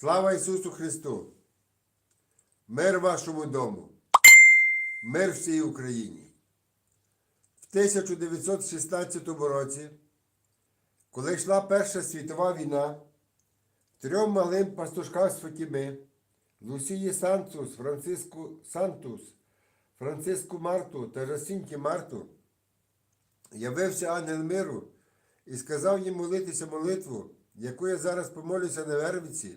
Слава Ісусу Христу! Мир вашому дому! Мир всій Україні! В 1916 році, коли йшла Перша світова війна, трьом малим пастушкам з Фатіми, Лусії Сантус, Франциску Сантус, Франциску Марту та Жасінті Марту, явився ангел миру і сказав їм молитися молитву, яку я зараз помолюся на Вервиці,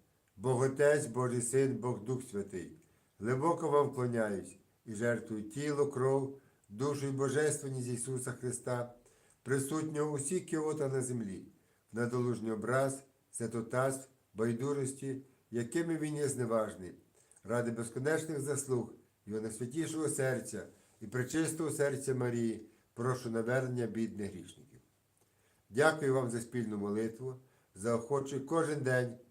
Бог Отець, Божий Син, Бог Дух Святий, глибоко вам вклоняюсь і жертвую тіло, кров, душу і божественність Ісуса Христа, присутнього усі кіота на землі, в надолужний образ, святотатств, байдужості, якими він є зневажний, ради безконечних заслуг Його найсвятішого серця і пречистого серця Марії, прошу навернення бідних грішників. Дякую вам за спільну молитву. Заохочую кожен день 27